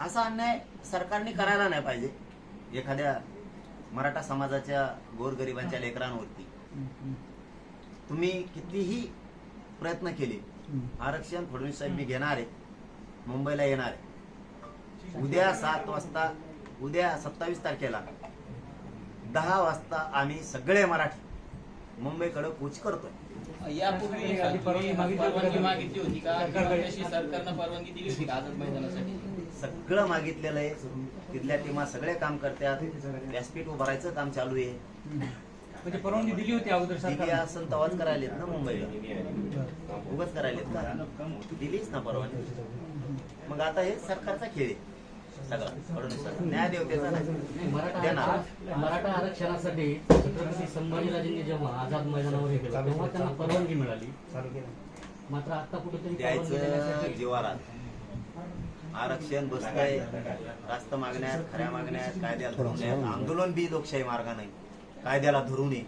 असा अन्याय सरकारने करायला नाही पाहिजे एखाद्या मराठा समाजाच्या गोरगरिबांच्या लेकरांवरती तुम्ही कितीही प्रयत्न केले आरक्षण फडणवीस साहेब मी घेणार आहे मुंबईला येणार आहे उद्या सात वाजता उद्या सत्तावीस तारखेला दहा वाजता आम्ही सगळे मराठी मुंबईकडे कूच करतोय यापूर्वी परवानगी मागितली होती का? सरकारनं परवानगी दिली होती का आझाद मैदानासाठी सगळं मागितलेलं आहे. तिथल्या टीमा सगळे काम करतात. व्यासपीठ उभारायचं काम चालू आहे. म्हणजे परवानगी दिली होती अगोदर दिली असं तवाच करायलेत ना मुंबईला. उगाच करायलेत का? दिलीच ना परवानगी. मग आता हे सरकारचा खेळ आहे. सगळं. फडणवीस सरकार. न्याय देवतेचा नाही. मराठा आरक्षणासाठी छत्रपती संभाजीराजेंनी जेव्हा आझाद मैदानावर हे केलं तेव्हा त्यांना परवानगी मिळाली. मात्र आता कुठेतरी जीवारात. आरक्षण बसतंय. रास्त मागण्यात खऱ्या मागण्यात कायद्याला धरून. आंदोलन बी लोकशाही मार्गाने कायद्याला धरून आहे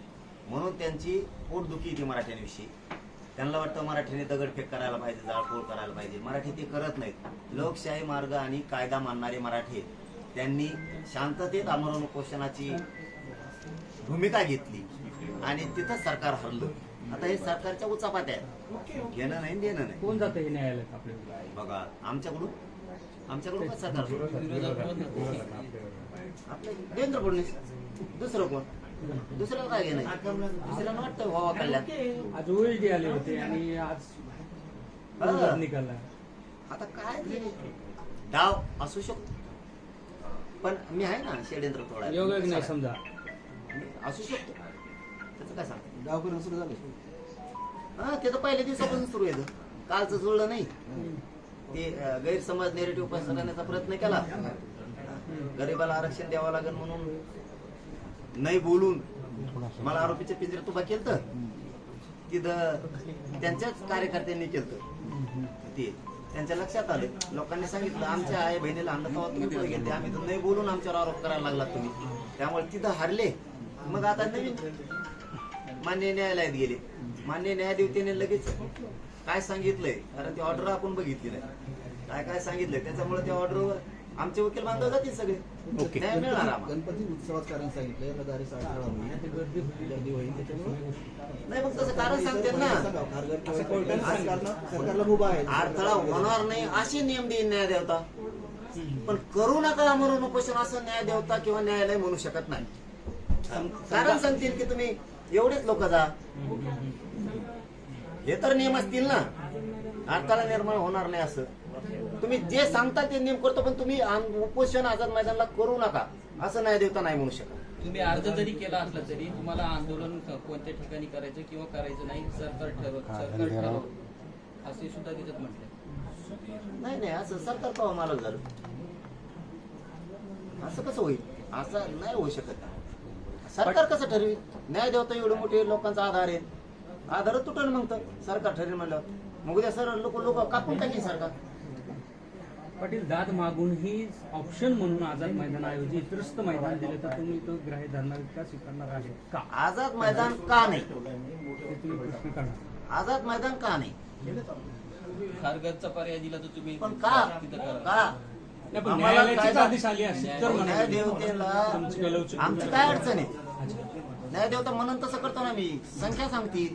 म्हणून त्यांची पोटदुखी ती मराठ्यांविषयी त्यांना वाटतं मराठीने दगडफेक करायला पाहिजे जाळपोळ करायला पाहिजे. मराठी ते करत नाहीत. लोकशाही मार्ग आणि कायदा मानणारे मराठी आहेत. त्यांनी शांततेत आमरण उपोषणाची भूमिका घेतली. आणि तिथं सरकार हरलं. आता हे सरकारच्या उचापात्या आहेत. घेणं नाही देणं नाही. कोण जातं हे न्यायालयात आपल्या बघा आमच्याकडून आमच्याकडून का सरकार आपलं देवेंद्र फडणवीस दुसरं कोण? दुसऱ्याला काय घेणं दुसऱ्याला वाटतं व्हावा कल्याण. आज ओएलडी आले होते आणि आज निकाला आता काय डाव असू शकतो. पण मी आहे ना षडयंत्र थोडा नाही समजा. असू शकतो. त्याचं काय सांग गावकरी सुरू झालं. हा ते तर पहिल्या दिवसापासून सुरू आहे. कालचं जुळलं नाही. ते गैरसमज नेरेटिव्ह पसरण्याचा प्रयत्न केला. गरीबाला आरक्षण द्यावं लागेल म्हणून. नाही बोलून मला आरोपीच्या पिंजऱ्यात उभा केलं तर तिथं त्यांच्याच कार्यकर्त्यांनी केलं ते त्यांच्या लक्षात आलं. लोकांनी सांगितलं आमच्या आई बहिणीला आणलं तेव्हा तुम्ही पुढे गेले आम्ही तर नाही बोलून आमच्यावर आरोप करायला लागला तुम्ही. त्यामुळे तिथं हारले. मग आता नवीन मान्य न्यायालयात गेले. मान्य न्यायाधीशाने लगेच काय सांगितलंय? कारण ती ऑर्डर आपण बघितली नाही. काय काय सांगितलंय? त्याच्यामुळे त्या ऑर्डरवर आमचे वकील बांधव जातील सगळे. न्याय मिळणार आम्हाला. गणपती उत्सवात कारण सांगितलं रदारी साठवडा होईल. गर्दी होईल. त्याच्यामुळे. नाही मग तसं कारण सांगते ना. सरकारला मुभा आहे. अडथळा होणार नाही असे नियम देईन न्याय देवता पण करू नका म्हणून उपोषण असं न्याय देवता किंवा न्यायालय म्हणू शकत नाही. कारण सांगतील की तुम्ही एवढेच लोक जा. हे तर नियम असतील ना. अडथळा निर्माण होणार नाही असं. तुम्ही जे सांगता ते नियम करतो पण तुम्ही उपोषण आझाद मैदानला करू नका. असं न्याय देवता नाही म्हणू शकत. तुम्ही अर्ज जरी केला असला तरी तुम्हाला आंदोलन कोणत्या ठिकाणी करायचं किंवा करायचं नाही सरकार ठरव सरकार ठरव. असे सुद्धा तिथं म्हटलं. नाही नाही असं सरकार कवा मालक झालं असं कसं होईल? असं नाही होऊ शकत. सरकार कसं ठरवी? न्याय देवता एवढे मोठे लोकांचा आधार आहे. आधारच तुटल मग तर सरकार ठरेल म्हणलं मग उद्या सर लोक लोक कापून टाकेल सरकार. पाटील दाद मागूनही ऑप्शन म्हणून आझाद मैदानाऐवजी इतरस्त मैदान दिलं तर तुम्ही तो ग्राह्य धरणार का स्वीकारणार आहे का? आझाद मैदान का नाही? ते तुम्ही प्रश्न करणार. आझाद मैदान का नाही? खारघरचा पर्याय दिला तर तुम्ही पण का? तिथं करा. का? नाही, पण आम्हाला न्यायालयाचीच कायदा- आदेश आली असती तर न्याय म्हणायचं. देवतेला तुमची काही लवचिक आमची काय अडचण आहे? न्याय देवता म्हणून तसं करतो ना मी. संख्या सांगतील.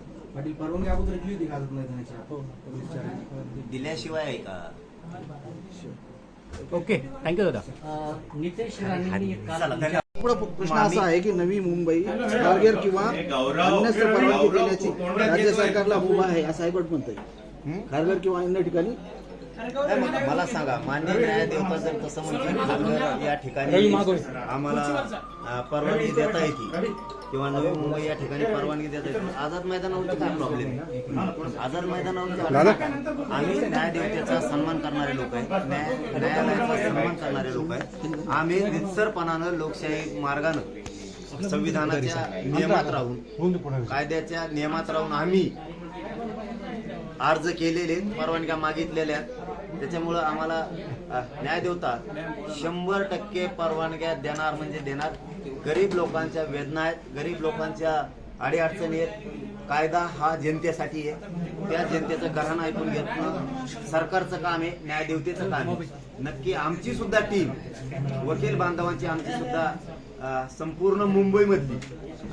पाटील परवानगी अगोदर दिली होती का आझाद मैदानाची? हो. दिल्याशिवाय आहे का? ओके थँक्यू दादा. नितेश पुढे प्रश्न असा आहे की नवी मुंबई खारघर किंवा अन्यत्र परवानगी देण्याची राज्य सरकारला मुभा आहे असं हायकोर्ट म्हणतंय. खारघर किंवा अन्य ठिकाणी नाही, मला सांगा मान्य न्यायादेवता जर तसं खारघर या ठिकाणी. आम्हाला परवानगी देता येते. किंवा नवी मुंबई या ठिकाणी परवानगी देता येते. आझाद मैदानावरती काय प्रॉब्लेम आहे? आझाद मैदानावरती आम्ही न्यायदेवतेचा सन्मान करणारे लोक आहेत न्याय न्यायालयाचा सन्मान करणारे लोक आहेत आम्ही नित्सरपणानं लोकशाही मार्गानं संविधानाच्या नियमात राहून कायद्याच्या नियमात राहून आम्ही अर्ज केलेले परवानग्या मागितलेल्या त्याच्यामुळं आम्हाला न्याय देवता शंभर टक्के परवानग्या देणार म्हणजे देणार. गरीब लोकांच्या वेदना आहेत. गरीब लोकांच्या अडीअडचणी आहेत. कायदा हा जनतेसाठी आहे. त्या जनतेचं घराणं ऐकून घेतणं सरकारचं काम आहे. न्यायदेवतेचं काम आहे. नक्की आमची सुद्धा टीम वकील बांधवांची आमची सुद्धा संपूर्ण मुंबईमधली.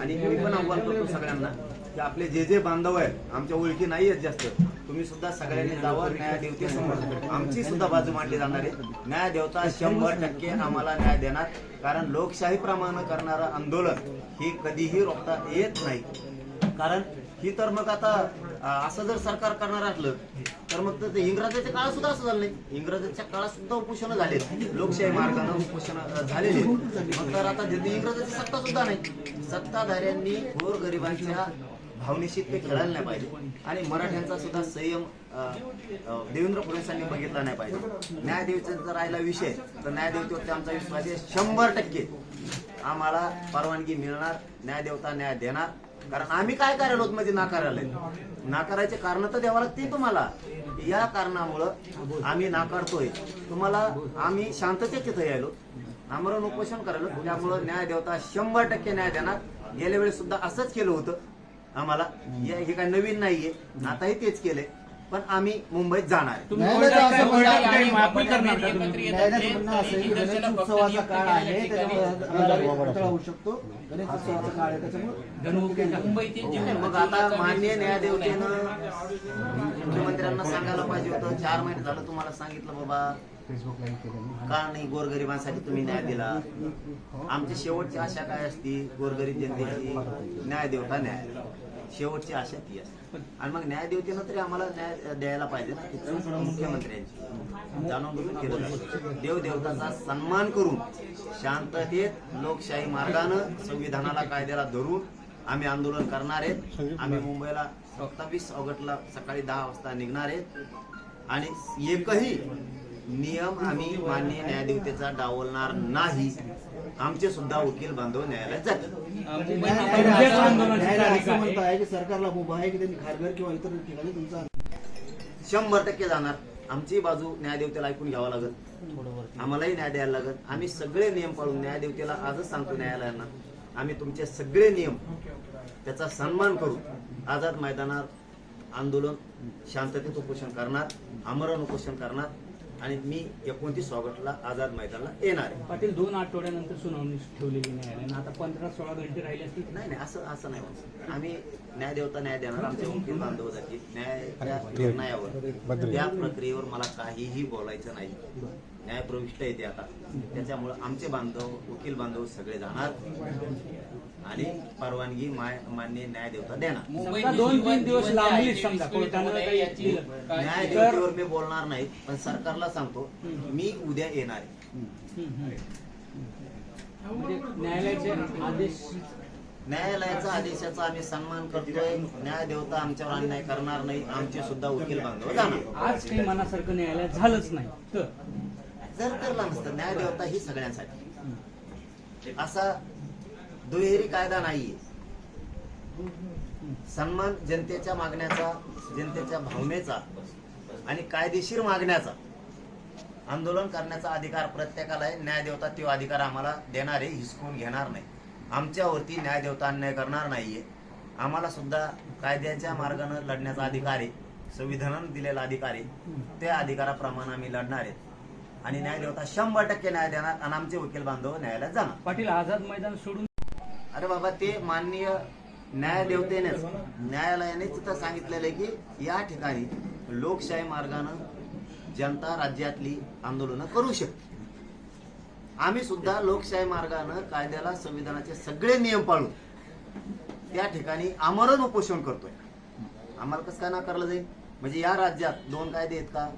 आणि मी पण आव्हान करतो सगळ्यांना की आपले जे जे बांधव आहेत आमच्या ओळखी नाही आहेत जास्त. तुम्ही सुद्धा सगळ्यांनी जावं न्यायदेवतेसमोर आमची सुद्धा बाजू मांडली जाणार आहे. न्यायदेवता शंभर टक्के आम्हाला न्याय देणार कारण लोकशाही प्रमाणे करणारं आंदोलन ही कधीही रोखता येत नाही. कारण ही तर मग आता असं जर सरकार करणार असलं तर मग तर ते इंग्रजाच्या काळात सुद्धा असं झालं नाही. इंग्रजाच्या काळात सुद्धा उपोषण झाले लोकशाही मार्गाने उपोषण झालेले मग तर आता तिथे इंग्रजाची सत्ता सुद्धा नाही सत्ताधाऱ्यांनी गोरगरिबांच्या भावनेशी ते खेळायला नाही पाहिजे. आणि मराठ्यांचा सुद्धा संयम देवेंद्र फडणवीसांनी बघितला नाही पाहिजे. न्यायदेवतेचा जर राहिला विषय तर न्यायदेवतेवरती आमचा विश्वास आहे शंभर टक्के आम्हाला परवानगी मिळणार न्यायदेवता न्याय देणार. कारण आम्ही काय करायला होत म्हणजे नाकारायला नाकारायचे कारण तर द्यावं लागतील तुम्हाला. या कारणामुळं आम्ही नाकारतोय. तुम्हाला आम्ही शांततेत तिथं यायलो आमरण उपोषण करायलो त्यामुळं न्याय देवता शंभर टक्के न्याय देणार. गेल्या वेळेस सुद्धा असंच केलं होतं. आम्हाला. हे हे काय नवीन नाहीये. आताही तेच केलंय. पण आम्ही मुंबईत जाणार आहे. तुम्ही न्यायालयाचं कोर्टात असं म्हणणं कोर्टात आहे काही माफी करणार का तुम्ही? न्यायालयाचं म्हणणं असं आहे की गणेश उत्सवाचा काळ आहे त्याच्यामुळे होऊ शकतो. गणेश उत्सवाचा काळ आहे त्याच्यामुळे मुंबईतील जे मग आता मान्य न्यायदेवतेनं मुख्यमंत्र्यांना सांगायला पाहिजे होतं. चार महिने झालं तुम्हाला सांगितलं बाबा. का नाही गोरगरिबांसाठी तुम्ही न्याय दिला? आमची शेवटची आशा काय असती गोरगरीब जनतेची न्याय देवता न्याय. शेवटची आशा ती असते आणि मग न्याय न्यायदेवतेनं तरी आम्हाला न्याय द्यायला पाहिजे ना ती चूक मुख्यमंत्र्यांची. जाणून बुजून केलं देवदेवताचा सन्मान करून शांततेत लोकशाही मार्गानं संविधानाला कायद्याला धरून आम्ही आंदोलन करणार आहेत. आम्ही मुंबईला सत्तावीस ऑगस्टला सकाळी दहा वाजता निघणार आहेत. आणि एकही नियम आम्ही मान्य न्यायदेवतेचा डावलणार नाही. आमचे सुद्धा वकील बांधव न्यायालयात जातील. न्यायालय असं म्हणत आहे की सरकारला मुभा आहे की त्यांनी खारघर किंवा इतर ठिकाणी तुमचा शंभर टक्के जाणार. आमची बाजू न्यायदेवतेला ऐकून घ्यावा लागत आम्हालाही न्याय द्यायला लागत आम्ही सगळे नियम पाळून न्यायदेवतेला आजच सांगतो न्यायालयांना आम्ही तुमचे सगळे नियम त्याचा सन्मान करू आझाद मैदानात आंदोलन शांततेत उपोषण करणार आमरण उपोषण करणार आणि मी एकोणतीस ऑगस्टला आझाद मैदानाला येणार आहे. पाटील दोन आठवड्यानंतर सुनावणी ठेवलेली न्यायालयानं आता पंधरा सोळा घंटे राहिले असतील नाही नाही असं असं नाही होत. आम्ही न्यायदेवता न्याय देणार. आमचे वकील बांधव जातील न्यायाच्या निर्णयावर. त्या प्रक्रियेवर मला काहीही बोलायचं नाही. न्याय प्रविष्ट येते आता. त्याच्यामुळं आमचे बांधव वकील बांधव सगळे जाणार. आणि परवानगी माय मान्य न्यायदेवता देणार. समजा दोन तीन दिवस. काळजी न्यायदेवतेवर मी बोलणार नाही पण सरकारला सांगतो मी उद्या येणार. म्हणजे न्यायालयाचे आदेश न्यायालयाचा आदेशाचा आम्ही सन्मान करतोय. न्यायदेवता आमच्यावर अन्याय करणार नाही. आमचे सुद्धा वकील बांधव जाणार. आज काही मनासारखं न्यायालयात झालंच नाही. तर जर करला नसतं न्यायदेवता ही सगळ्यांसाठी. असा दुहेरी कायदा नाहीये. सन्मान जनतेच्या मागण्याचा जनतेच्या भावनेचा आणि कायदेशीर मागण्याचा आंदोलन करण्याचा अधिकार प्रत्येकाला आहे. न्यायदेवता तो अधिकार आम्हाला देणार आहे हिसकून घेणार नाही. आमच्यावरती न्यायदेवता अन्याय करणार नाहीये. आम्हाला सुद्धा कायद्याच्या मार्गाने लढण्याचा अधिकार आहे संविधानानं दिलेला अधिकार आहे. त्या अधिकाराप्रमाणे आम्ही लढणार आहेत आणि न्यायदेवता शंभर टक्के न्याय देणार आणि आमचे वकील बांधव न्यायालयात जाणार. पाटील आझाद मैदान सोडून अरे बाबा ते माननीय न्यायदेवतेनेच न्यायालयाने तिथं सांगितलेलं आहे की या ठिकाणी लोकशाही मार्गानं जनता राज्यातली आंदोलनं करू शकते. आम्ही सुद्धा लोकशाही मार्गानं कायद्याला संविधानाचे सगळे नियम पाळून त्या ठिकाणी आमरण उपोषण करतोय. आम्हाला कसं काय नाकारलं जाईल? म्हणजे या राज्यात दोन कायदे आहेत का?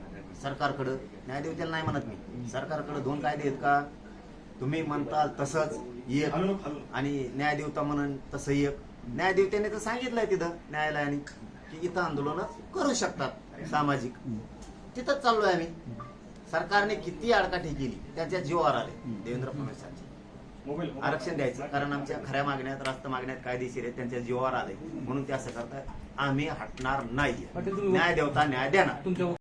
सरकारकडं. न्यायदेवतेला नाही म्हणत मी. सरकारकडं दोन कायदे आहेत का? तुम्ही म्हणताल तसंच एक. आणि न्यायदेवता म्हणून तसं एक. न्यायदेवतेने तर सांगितलंय तिथं न्यायालयाने की इथं आंदोलन करू शकतात सामाजिक. तिथंच चाललोय आम्ही. सरकारने किती आडकाठी केली त्याच्या जीवावर आले. देवेंद्र फडणवीसांचे आरक्षण द्यायचं कारण आमच्या खऱ्या मागण्यात रास्त मागण्यात कायदेशीर आहेत त्यांच्या जीवावर आलंय म्हणून ते असं करतात आम्ही हटणार नाही न्याय देवता न्याय देणार.